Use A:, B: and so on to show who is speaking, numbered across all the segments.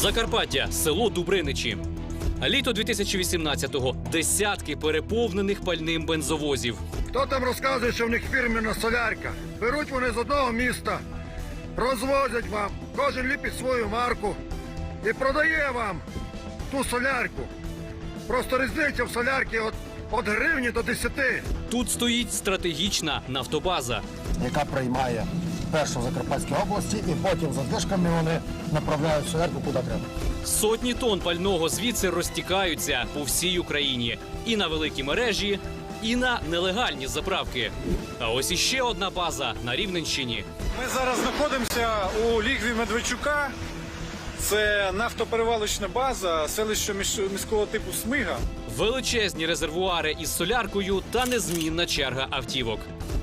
A: Закарпаття, село Дубриничі. Літо 2018-го. Десятки переповнених пальним бензовозів.
B: Хто там розказує, що в них фірмена солярка? Беруть вони з одного міста, розвозять вам, кожен ліпить свою марку і продає вам ту солярку. Просто різниця в солярці від, від гривні до 10.
A: Тут стоїть стратегічна нафтобаза.
C: яка приймає першу в Закарпатській області, і потім за движками вони направляють солярку куди треба.
A: Сотні тонн пального звідси розтікаються по всій Україні і на великі мережі, і на нелегальні заправки. А ось іще одна база на Рівненщині.
D: Ми зараз знаходимося у лігві Медведчука. Це нафтоперевалочна база, селище між- міського типу Смига.
A: Величезні резервуари із соляркою та незмінна черга автівок.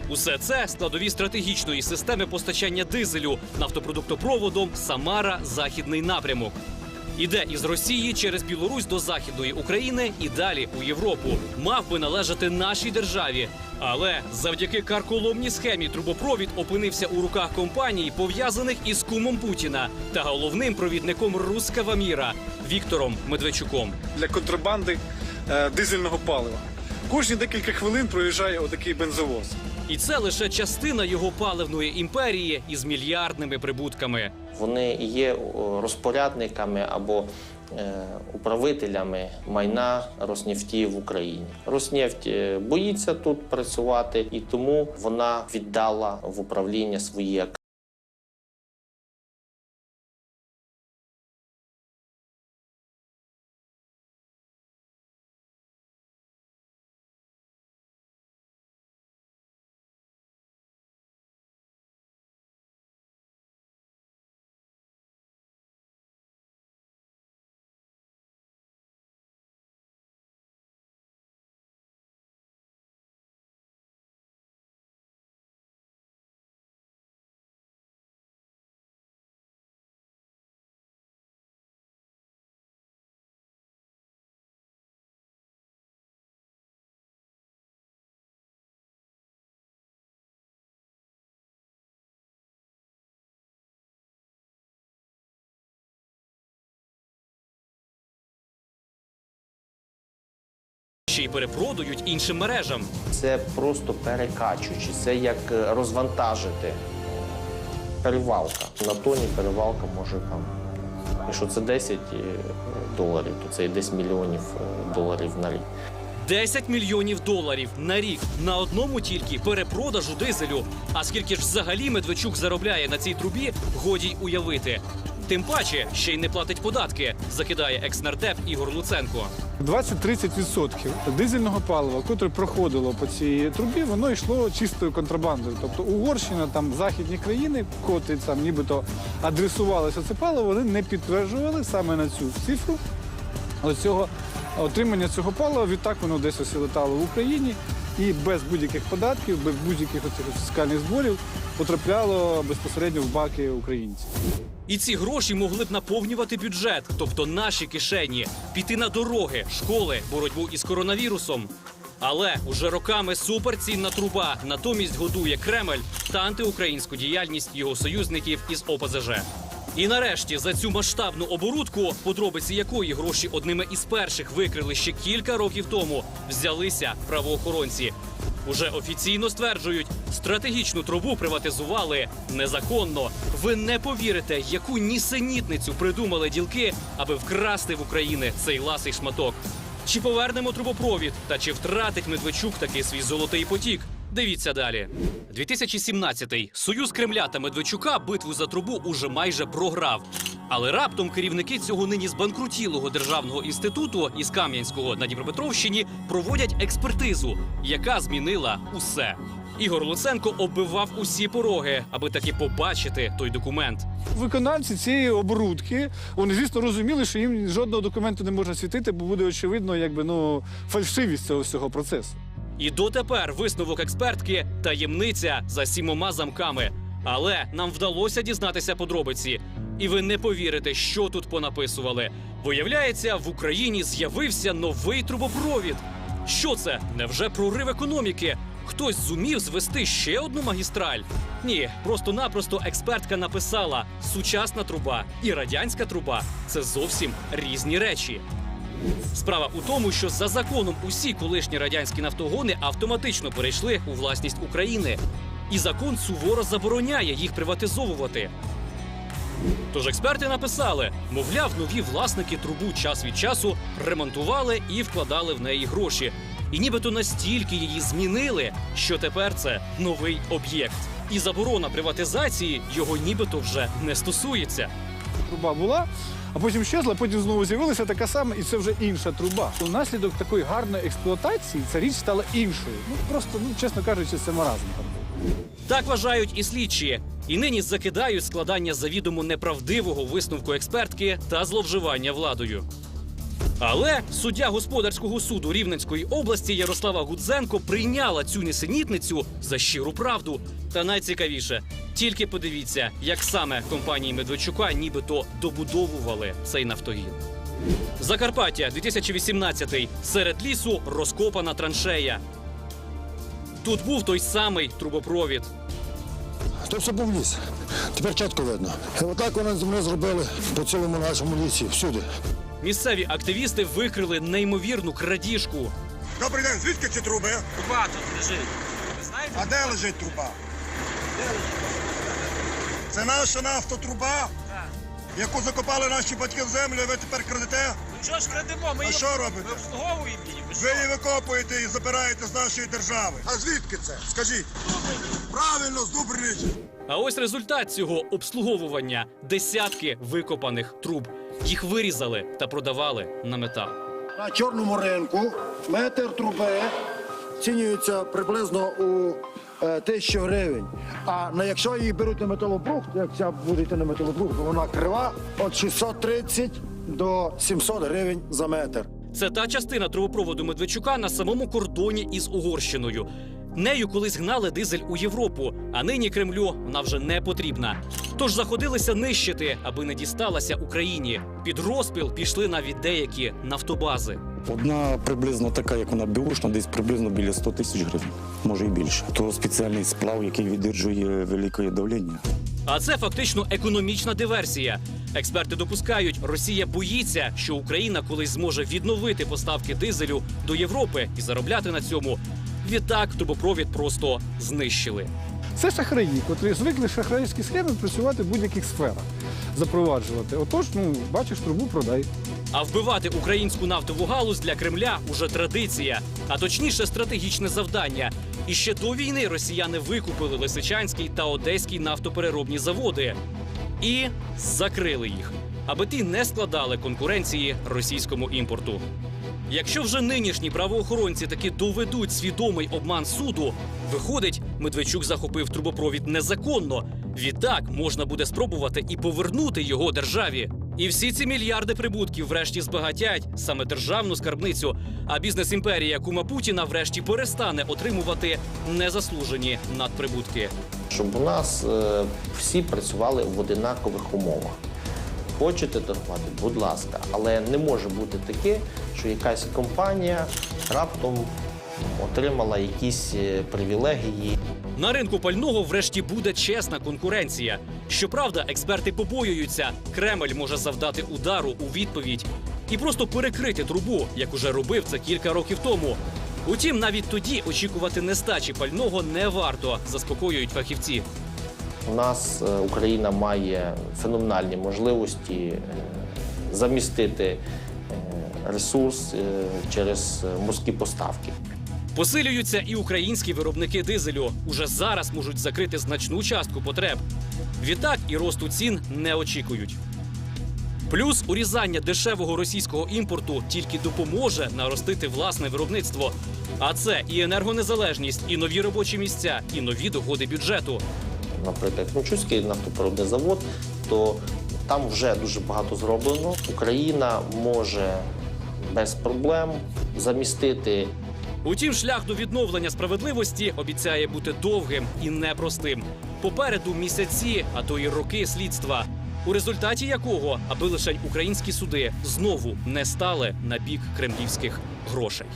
A: Усе це складові стратегічної системи постачання дизелю нафтопродуктопроводом Самара Західний напрямок. Іде із Росії через Білорусь до Західної України і далі у Європу. Мав би належати нашій державі. Але завдяки карколомній схемі трубопровід опинився у руках компаній, пов'язаних із кумом Путіна та головним провідником руского міра Віктором Медведчуком.
D: для контрабанди е, дизельного палива. Кожні декілька хвилин проїжджає отакий бензовоз.
A: І це лише частина його паливної імперії із мільярдними прибутками.
E: Вони є розпорядниками або е, управителями майна Роснефті в Україні. Роснефть е, боїться тут працювати, і тому вона віддала в управління свої активи.
A: Ще й перепродають іншим мережам.
E: Це просто перекачуючи, це як е, розвантажити перевалка. На тоні перевалка може там. Якщо це 10 е, доларів, то це і 10 мільйонів е, доларів на рік.
A: 10 мільйонів доларів на рік на одному тільки перепродажу дизелю. А скільки ж взагалі Медведчук заробляє на цій трубі, годі й уявити. Тим паче ще й не платить податки, закидає екснардеп Ігор Луценко.
D: 20-30% дизельного палива, котре проходило по цій трубі, воно йшло чистою контрабандою. Тобто Угорщина, там західні країни, котрі там нібито адресувалося це паливо, вони не підтверджували саме на цю цифру оцього отримання цього палива. Відтак воно десь ось летало в Україні і без будь-яких податків, без будь-яких фіскальних зборів потрапляло безпосередньо в баки українців.
A: І ці гроші могли б наповнювати бюджет, тобто наші кишені, піти на дороги, школи, боротьбу із коронавірусом. Але уже роками суперцінна труба натомість годує Кремль та антиукраїнську діяльність його союзників із ОПЗЖ. І нарешті за цю масштабну оборудку, подробиці якої гроші одними із перших викрили ще кілька років тому, взялися правоохоронці. Уже офіційно стверджують, стратегічну трубу приватизували незаконно. Ви не повірите, яку нісенітницю придумали ділки, аби вкрасти в України цей ласий шматок. Чи повернемо трубопровід, та чи втратить Медведчук таки свій золотий потік? Дивіться далі. 2017-й. Союз Кремля та Медведчука битву за трубу уже майже програв. Але раптом керівники цього нині збанкрутілого державного інституту із Кам'янського на Дніпропетровщині проводять експертизу, яка змінила усе. Ігор Луценко оббивав усі пороги, аби таки побачити той документ.
D: Виконавці цієї оборудки, вони, звісно, розуміли, що їм жодного документу не можна світити, бо буде очевидно, якби ну фальшивість цього всього процесу.
A: І дотепер висновок експертки таємниця за сімома замками. Але нам вдалося дізнатися подробиці. І ви не повірите, що тут понаписували. Виявляється, в Україні з'явився новий трубопровід. Що це? Невже прорив економіки? хтось зумів звести ще одну магістраль? Ні, просто-напросто експертка написала: сучасна труба і радянська труба це зовсім різні речі. Справа у тому, що за законом усі колишні радянські нафтогони автоматично перейшли у власність України, і закон суворо забороняє їх приватизовувати. Тож експерти написали, мовляв, нові власники трубу час від часу ремонтували і вкладали в неї гроші. І нібито настільки її змінили, що тепер це новий об'єкт. І заборона приватизації його нібито вже не стосується.
D: Труба була, а потім щезла, потім знову з'явилася така сама, і це вже інша труба. Унаслідок такої гарної експлуатації ця річ стала іншою. Ну просто, ну чесно кажучи, це маразм там був.
A: Так вважають і слідчі. І нині закидають складання завідомо неправдивого висновку експертки та зловживання владою. Але суддя господарського суду Рівненської області Ярослава Гудзенко прийняла цю несенітницю за щиру правду. Та найцікавіше, тільки подивіться, як саме компанії Медведчука нібито добудовували цей нафтогін. Закарпаття 2018 серед лісу розкопана траншея. Тут був той самий трубопровід.
B: То все був ліс. Тепер чітко видно. І отак вони землі зробили по цілому нашому лісі, всюди.
A: Місцеві активісти викрили неймовірну крадіжку.
F: Добрий день, звідки ці труби?
A: Труба тут лежить.
F: А де лежить труба? Це наша нафтотруба, яку закопали наші батьки в землю, і ви тепер крадете?
G: Що ж крадемо? Ми
F: А
G: її
F: що робите?
G: ми обслуговуємо її. Ви
F: Ви її викопуєте і забираєте з нашої держави. А звідки це? Скажіть. Правильно, з
A: А ось результат цього обслуговування десятки викопаних труб. Їх вирізали та продавали на метал.
B: На чорному ринку метр труби цінюється приблизно у е, тисячу гривень. А на якщо її беруть на металобрухт, як ця буде йти на металобрухт, вона крива, від 630 до 700 гривень за метр.
A: Це та частина трубопроводу Медведчука на самому кордоні із Угорщиною. Нею колись гнали дизель у Європу, а нині Кремлю вона вже не потрібна. Тож заходилися нищити, аби не дісталася Україні. Під розпіл пішли навіть деякі нафтобази.
H: Одна приблизно така, як вона бюшна, десь приблизно біля 100 тисяч гривень, може і більше. То спеціальний сплав, який віддержує велике давлення.
A: А це фактично економічна диверсія. Експерти допускають, Росія боїться, що Україна колись зможе відновити поставки дизелю до Європи і заробляти на цьому. Відтак трубопровід просто знищили.
D: Це шахраї, котрі звикли шахрайські схеми працювати в будь-яких сферах, запроваджувати. Отож, ну бачиш, трубу продай.
A: А вбивати українську нафтову галузь для Кремля уже традиція, а точніше стратегічне завдання. І ще до війни росіяни викупили Лисичанський та Одеський нафтопереробні заводи і закрили їх, аби ті не складали конкуренції російському імпорту. Якщо вже нинішні правоохоронці таки доведуть свідомий обман суду, виходить, Медведчук захопив трубопровід незаконно. Відтак можна буде спробувати і повернути його державі. І всі ці мільярди прибутків врешті збагатять саме державну скарбницю. А бізнес-імперія Кума Путіна врешті перестане отримувати незаслужені надприбутки.
E: щоб у нас е, всі працювали в одинакових умовах. Хочете торгувати, будь ласка, але не може бути таке, що якась компанія раптом отримала якісь е, привілегії.
A: На ринку пального врешті буде чесна конкуренція. Щоправда, експерти побоюються, Кремль може завдати удару у відповідь і просто перекрити трубу, як уже робив це кілька років тому. Утім, навіть тоді очікувати нестачі пального не варто, заспокоюють фахівці.
E: У нас е, Україна має феноменальні можливості е, замістити е, ресурс через морські поставки.
A: Посилюються і українські виробники дизелю. Уже зараз можуть закрити значну частку потреб. Відтак і росту цін не очікують. Плюс урізання дешевого російського імпорту тільки допоможе наростити власне виробництво. А це і енергонезалежність, і нові робочі місця, і нові доходи бюджету.
E: Наприклад, Кременчуцький нафтопереробний завод, то там вже дуже багато зроблено. Україна може без проблем замістити
A: Утім, шлях до відновлення справедливості обіцяє бути довгим і непростим. Попереду місяці, а то й роки слідства, у результаті якого, аби лише українські суди знову не стали на бік кремлівських грошей.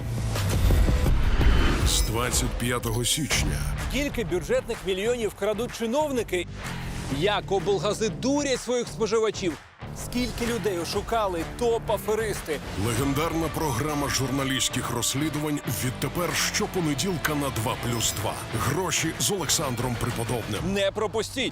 I: З 25 січня.
J: Скільки бюджетних мільйонів крадуть чиновники? Як облгази дурять своїх споживачів? Скільки людей ошукали топ-аферисти?
I: Легендарна програма журналістських розслідувань відтепер щопонеділка на 2+,2. Гроші з Олександром Приподобним.
J: Не пропустіть!